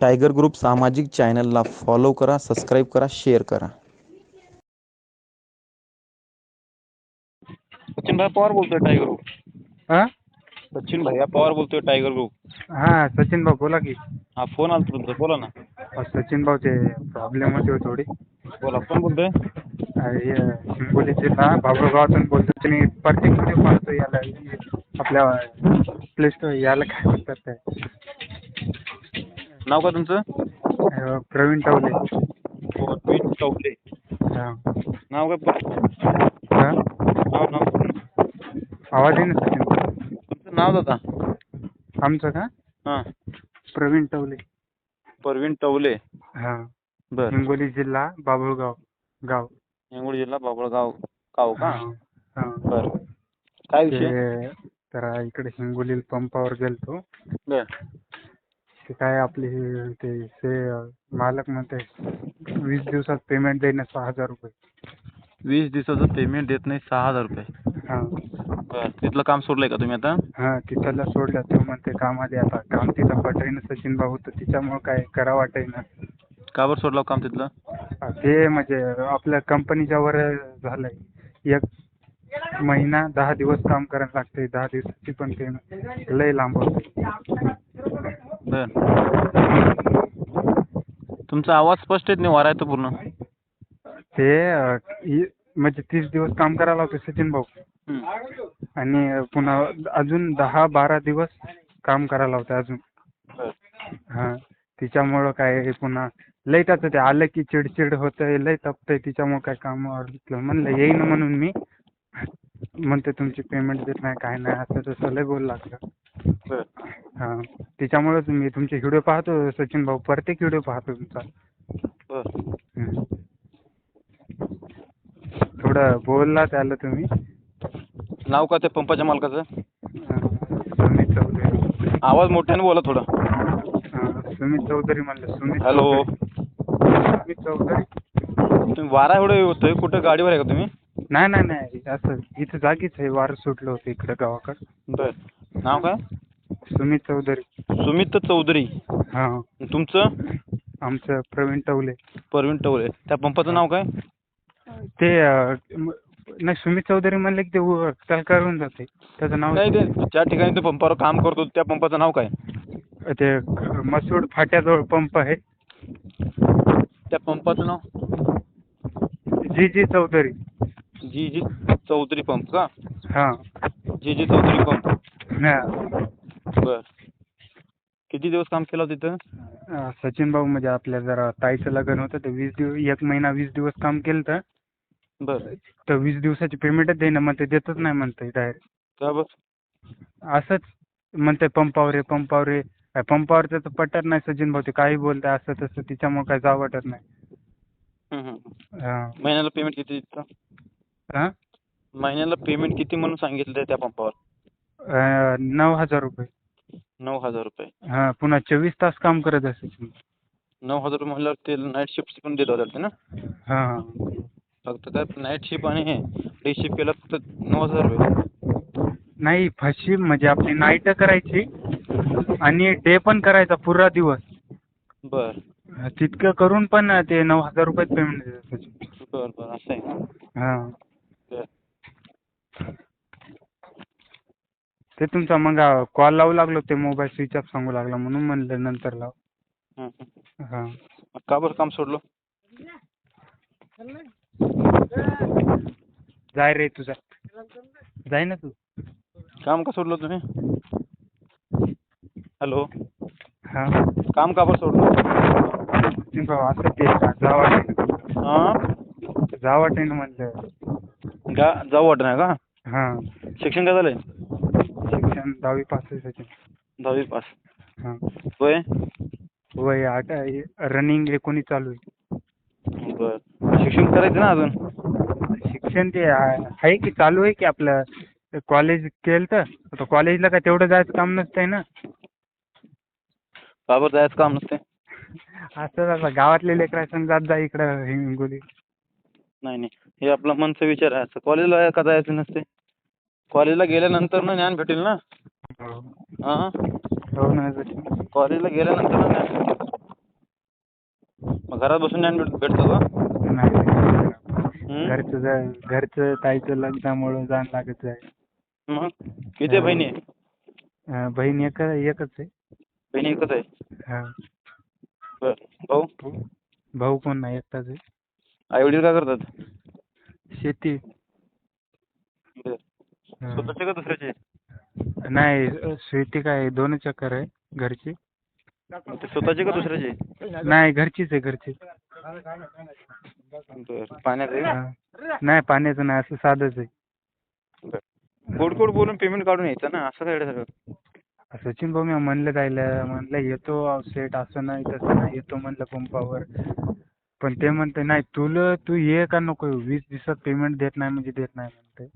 Tiger group सामाजिक चॅनलला follow करा सबस्क्राईब करा शेअर करा. सचिन भाई पवार बोलतोय टायगर ग्रुप हाँ? सचिन भैया पवार बोलतोय टायगर ग्रुप हाँ सचिन भाऊ बोला की. हा फ़ोन आला तुमचा बोला ना. सचिन भाऊचे प्रॉब्लेम होते हो थोडी. बोला कोण बोलतोय? अरे, हे हिंगोली जिल्हा बाबुळगावातून बोलतो तुम्ही प्रत्येक व्हिडिओ पाहतो याला. आपल्या प्ले स्टोर याला काय म्हणतात ते? नाव का तुमचं? अं, प्रवीण टावले. प्रवीण हां. नाव काय हां? नाव नाव. आवाज आहे ना सचिन. तुमचं नाव दादा? आमचं का? हां. प्रवीण टवले. परवीन टवले. हां. बर. हिंगोली जिल्हा बाबुळगाव गाव. हिंगोली जिल्हा बाबळगाव गाव का? हां हां. बर. काय विषय? ते तर इकडे हिंगोली पंपावर गेलतो. बर. ते काय आपले हे ते से मालक म्हणते वीस दिवसात पेमेंट देणं सहा हजार रुपये. वीस दिवसाचं पेमेंट देत नाही सहा हजार रुपये. हां. बर तिथलं काम सोडलंय का तुम्ही आता? हां तिथला सोडलं तो म्हणते कामाले आता काम तिथं पटईनं सचिन भाऊ तर तिच्यामुळं काय करा वाटेना. का बरं सोडलं काम तिथलं? ते म्हणजे आपल्या कंपनीच्या वर झालंय. एक महिना दहा दिवस काम करायला लागते दहा दिवसाची पण पेमेंट लय लांब होते बर. तुमचा आवाज स्पष्ट येत नाही वारा येतो पूर्ण. ते अं, इ- म्हणजे तीस दिवस काम करायला होते सचिन भाऊ. आणि पुन्हा अजून दहा बारा दिवस काम करायला होतं अजून. बर. हां तिच्यामुळं काय पुन्हा लय त्याचं ते आलं की चिडचिड होतंय लय तपतंय तिच्यामुळं काय कामावर घेतलं म्हणलं येईन म्हणून मी. म्हणते तुमची पेमेंट देत नाही काय नाही असं तसं लय बोल लागलं. बर. हां तिच्यामुळंच मी तुमचे व्हिडिओ पाहतो सचिन भाऊ. प्रत्येक व्हिडिओ पाहतो तुमचा. बर. हं. थोडं बोलला त्याला तुम्ही. नाव का त्या पंपाच्या मालकाचं? सुमित चौधरी. आवाज मोठ्याने बोला थोडं. सुमित चौधरी म्हणलं. सुमित हॅलो. चौधरी. सुमित चौधरी. तुम्ही वारा एवढं होतोय कुठं गाडीवर आहे का तुम्ही? नाही नाही नाही. असं इथं जागीच आहे. वारं सुटलं होतं इकडं गावाकडं. बर. नाव काय? सुमित चौधरी. सुमित चौधरी. हां. तुमचं? आमचं प्रवीण टवले. परवीन टवळे त्या पंपाचं नाव काय? ते अं, म- नाही सुमित चौधरी म्हणले की ते उ- त्याला करून जाते. त्याचं नाव नाही ते ज्या ठिकाणी तो पंपावर काम करतो त्या पंपाचं नाव काय? ते मसूड फाट्याजवळ पंप आहे. त्या पंपाचं नाव? G G Chaudhary. G G Chaudhary pump का? हां. G G Chaudhary pump. हां. बर. किती दिवस काम केलं होतं तिथं? अं, सचिन भाऊ म्हणजे आपल्या जरा ताईचं लग्न होतं ते वीस दिवस एक महिना वीस दिवस काम केलं तर बर. तर वीस दिवसाची पेमेंटच देईना म्हणते देतच नाही म्हणते डायरेक्ट का असंच म्हणते पंपावर आहे पंपावर आहे काय पंपावर त्याचं पटत नाही सचिन भाऊ ते काही बोलते असं तसं तिच्यामुळे काय जाव वाटत नाही. हं, महिन्याला पेमेंट किती तिथं हां महिन्याला पेमेंट किती म्हणून सांगितलं त्या पंपावर? अं, नऊ हजार रुपये. नऊ हजार रुपये. हां पुन्हा चोवीस तास काम करत आहे सचिन नऊ हजार रुपये म्हणल्यावर ते नाईट शिफ्ट पण देत होतात ते ना? हां फक्त काय नाईट शिफ्ट आणि हे डे शिफ्ट केलं फक्त नऊ हजार रुपये. नाही फशी म्हणजे आपली नाईट करायची आणि डे पण करायचा पुरा दिवस. बर. तितकं करून पण ते नऊ हजार रुपये पेमेंट देतात. बर बर असं आहे का? हां. बर. ते तुमचा मग कॉल लावू लागलो ते मोबाईल स्विच ऑफ सांगू लागला म्हणून म्हणलं नंतर लाव. हं, हं. हां. मग का बरं काम सोडलं? जाय रे तुझा. जाय ना तू. काम का सोडलं तुम्ही? हॅलो. हां. काम का बरं सोडलं? भाऊ असं ते जा वाटेन. हां? जा वाटेन म्हणलं. गा जाऊ वाटत नाही का? हां. शिक्षण काय झालंय? शिक्षण दहावी पास आहे सचिन दहावी पास. हां. होय वय आठ रनिंग एकोणीस चालू आहे. बर. शिक्षण करायचं ना अजून? शिक्षण ते आहे. आहे की चालू आहे की आपलं कॉलेज केलं तर? आता कॉलेजला काय तेवढं जायचं काम नसतंय ना. का बरं जायचं काम नसते असं आता गावातले लेकरं संग जात जा इकडं हिंगोली. नाही नाही. हे आपला मनचा विचार आहे. असं कॉलेजला का जायचं नसते कॉलेजला गेल्यानंतर ना ज्ञान भेटेल ना? हो. हां? हो ना सचिन कॉलेजला गेल्यानंतर ना ज्ञान भेटेल. घरात बसून ज्ञान भेट भेटतं का? नाही. हं? घरचं जा- घरचं ताईचं लग्नामुळं जाण लागत आहे. मग? किती बहिणी? आहे अं, बहीण एक एकच आहे. बहिणी एकच आहे? हा. बर. भाऊ? भाऊ कोण नाही एकटाच आहे. आई वडील काय करतात? शेती. स्वतःचे का दुसऱ्याचे नाही शेती काय दोन चक्कर आहे घरची ते स्वतःचे का दुसऱ्याचे नाही घरचीच आहे घरची बर पाण्यात आहे का? हा. नाही पाण्याचं नाही असं साधंच आहे. गोड गोड बोलून पेमेंट काढून यायचं ना असं काय सगळं सचिन भाऊ मी म्हणलं जायला म्हणलं येतो सेट असं नाही तसं नाही येतो म्हणलं पंपावर पण ते म्हणते नाही तुला तू ये का नको येऊ? वीस दिवसात पेमेंट देत नाही म्हणजे देत नाही म्हणते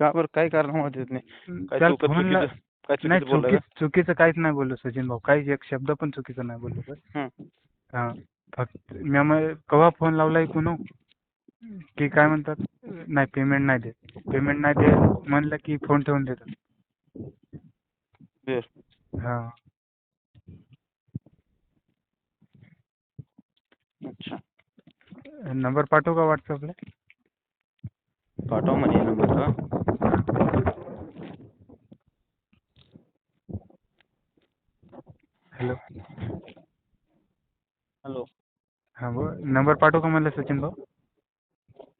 का बरं? काय कारण देत नाही. काय त्याला चुकत फोनला चुकीचं काय नाही चुकीचं बोलला चुकी चुकीचं काहीच नाही बोललो सचिन भाऊ. काहीच एक शब्द पण चुकीचं नाही बोललो का हं. हा फक्त मी मग केव्हा फोन लावला ऐकून की काय म्हणतात? नाही पेमेंट नाही देत. पेमेंट नाही देत म्हणलं की फोन ठेवून देतात. बर. हा. अच्छा. नंबर पाठवू का व्हॉट्सअपला पाठवा म्हणे नंबर का हॅलो हॅलो हा बोल नंबर पाठवू का म्हणलं सचिन भाऊ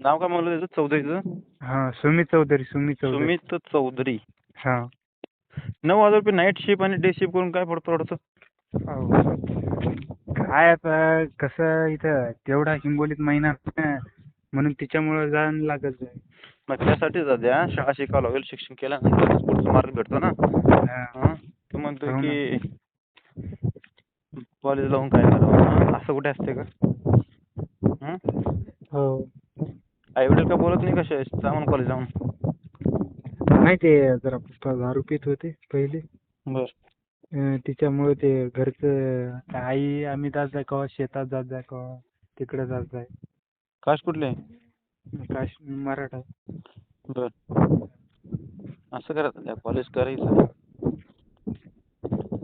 नाव काय म्हणलं त्याचं चौधरीचं हा सुमित चौधरी सुमित चौधरी सुमित चौधरी हा नऊ हजार रुपये नाईट शिप आणि डे शिप करून काय पडतं थोडंसं. काय आता कसं इथं तेवढा हिंगोलीत महिना ना, म्हणून तिच्यामुळं जाणं लागत आहे मग त्यासाठी सध्या शाळा शिकावं लागेल शिक्षण केल्यानंतर पुढचा मार्ग भेटतो ना हा. हं? तू म्हणतोय हो ना. की कॉलेज लावून काय करावं हं? असं कुठे असते का हं? हो. आई वडील का बोलत नाही कसे जा म्हणून कॉलेज जाऊन नाही ते जरा पप्पा दारू पित होते पहिले. बर. तिच्यामुळे ते घरचं आई आम्ही जात जाय कवा? शेतात जात जाय कवा? तिकडे जात जाय. काश कुठले? काश मराठा. बर. असं करायचं त्या कॉलेज करायचं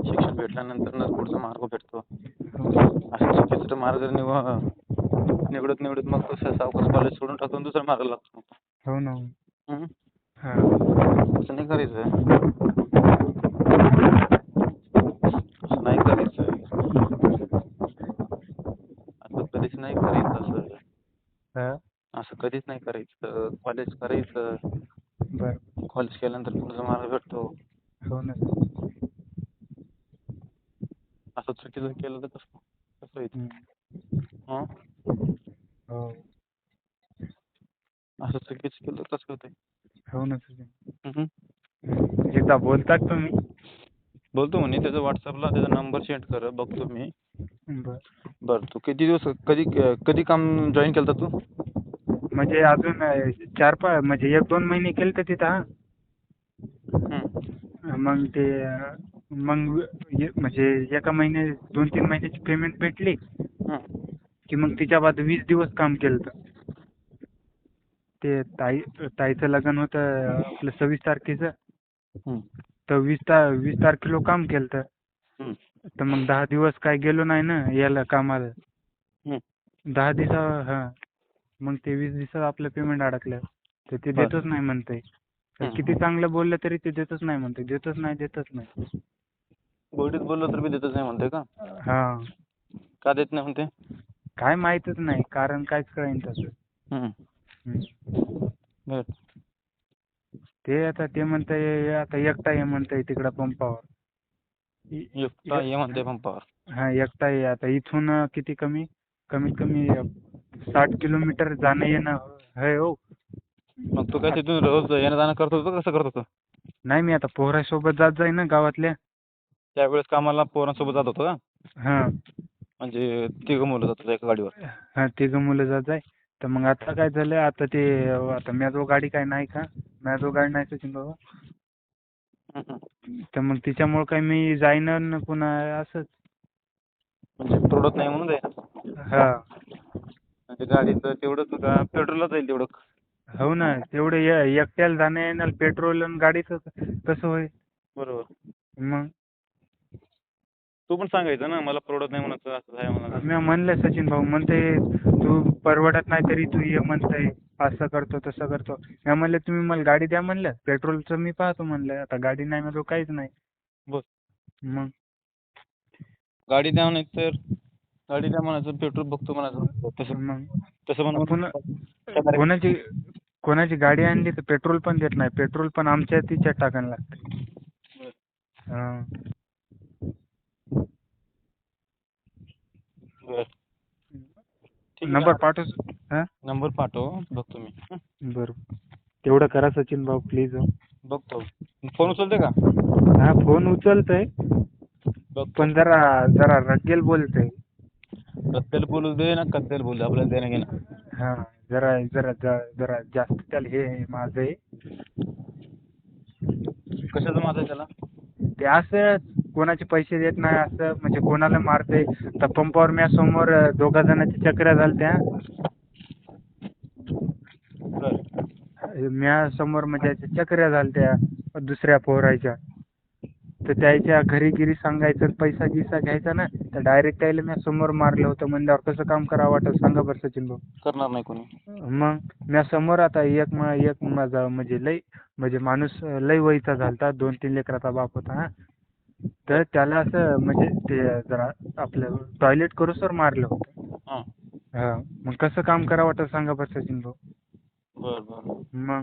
शिक्षण भेटल्यानंतर पुढचा मार्ग भेटतो. असं चुकीचं मार्ग निव निवडत निवडत मग कसं सावकाश कॉलेज सोडून टाकून दुसरा मार्ग लागतो हो ना. हं? हा. असं नाही करायचं. असं नाही करायचं. असं कधीच नाही करायचं असं. हा? असं कधीच नाही करायचं. कॉलेज करायचं. बर. कॉलेज केल्यानंतर पुढचा मार्ग भेटतो. हो ना. असं चुकीचं केलं तर कसं होईल हम्म. हं? हो असं चुकीचं केलं तर कसं होतंय हो ना सचिन हम्म. हम्म. एकदा बोलतात तुम्ही बोलतो म्हणे त्याचा व्हॉट्सअपला त्याचा नंबर सेंड कर बघतो मी बर बरं तू किती दिवस कधी कधी काम जॉईन केलं होतं तू म्हणजे अजून अं, चार पाच म्हणजे एक दोन महिने केले तर तिथं हा हं. मग ते अं, मग ये- म्हणजे एका महिने दोन तीन महिन्याची पेमेंट भेटली. की मग तिच्या बाद वीस दिवस काम केलं ते ताई ताईचं लग्न होतं आपलं सव्वीस तारखेचं. तर वीस ता वीस तारखेला काम केलं तर हं. मग दहा दिवस काय गेलो नाही ना याला कामाला हं. दहा दिवसा हा मग ते वीस दिवसात आपलं पेमेंट अडकलं तर ते. देतच नाही म्हणते. किती चांगलं बोललं तरी ते देतच नाही म्हणते देतच नाही देतच नाही गोडीत बोललो तर मी देतच नाही म्हणते का हा का देत नाही म्हणते काय माहीतच नाही कारण काहीच कळेन. हं. बर. ते आता ते म्हणताय आता एकटा ये म्हणताय तिकडं पंपावर एकटा ये म्हणते पंपावर हा एकटा ये आता इथून किती कमी? कमीत कमी साठ किलोमीटर जाणं येणं आहे हो. मग तू काय तिथून रोज येणं जाणं करत होतो कसं करत होतो? नाही मी आता पोरासोबत जात जाई ना गावातल्या. त्यावेळेस कामाला पोरांसोबत जात होतो का? हा. म्हणजे तिघं मुलं जात होतो एका गाडीवर. हा तिघं मुलं जात जाय. तर मग आता काय झालं आता ते आता मॅजो गाडी काय नाही का? मॅजो गाडी नाही सचिन बाबा. तर मग तिच्यामुळं काय मी जाईना न पुन्हा असंच. म्हणजे परवडत नाही म्हणून जाईल हा. म्हणजे गाडीचं तेवढं तुला पेट्रोलला जाईल तेवढं. हो ना तेवढं एकट्याला जाणं येण्याला पेट्रोल आणि गाडीचं कसं होईल. बरोबर. मग? तू पण सांगायचं ना मला परवडत नाही म्हणत असं आहे मी म्हणलं सचिन भाऊ म्हणते तू परवडत नाही तरी तू ये म्हणतंय. असं करतो तसं करतो. मी म्हणलं तुम्ही मला गाडी द्या म्हणलं. पेट्रोलचं मी पाहतो म्हणलं. आता गाडी नाही म्हणलं काहीच नाही. बर. मग? गाडी द्या नाही तर गाडी द्या म्हणायचं पेट्रोल बघतो म्हणायचं. तसं मग? तसं कोणाची कोणाची गाडी आणली तर पेट्रोल पण देत नाही. पेट्रोल पण आमच्या तिच्यात टाकायला लागते. हा. बरं. ठीक आहे. नंबर पाठव हा? नंबर पाठव बघतो मी? बरं. तेवढं करा सचिन भाऊ प्लीज बघतो. फोन उचलते का? हा फोन उचलतोय. बघ पण जरा जरा रगेल बोलतोय. कत्तेल बोलू दे ना कत्तेल बोलू दे. आपल्याला देणं घेणं. हा जरा जरा जा- जरा जास्त त्याला हे आहे माझं आहे कशाचं माझं आहे त्याला? ते असं कोणाचे पैसे देत नाही असं म्हणजे कोणाला मारते तर पंपावर म्या समोर दोघा जणांची चक्र्या झालत्या. बरं म्या समोर म्हणजे चक्र्या झालत्या दुसऱ्या पोरायच्या तर त्याच्या घरी गिरी सांगायचं पैसा गिसा घ्यायचा ना तर डायरेक्ट त्याला मी समोर मारलं होतं. म्हणल्यावर कसं काम करावं वाटत सांगा बरं सचिन भाऊ. करणार नाही कोणी. मग म्या समोर आता एक मा एक माझा म्हणजे लई म्हणजे माणूस लई वयचा झालता दोन तीन लेकराचा बाप होता हा. तर त्याला असं म्हणजे ते जरा आपलं टॉयलेट करूसर मारलं होतं. हां. हा मग कसं काम करावं वाटत सांगा बरं सचिन भाऊ. बरं बरं. मग?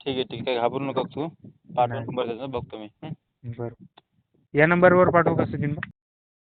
ठीक आहे ठीक आहे. काही घाबरू नका तू. नाही. नंबर त्याचा बघतो मी. हं? बरं. या नंबरवर पाठवू का सचिन भाऊ?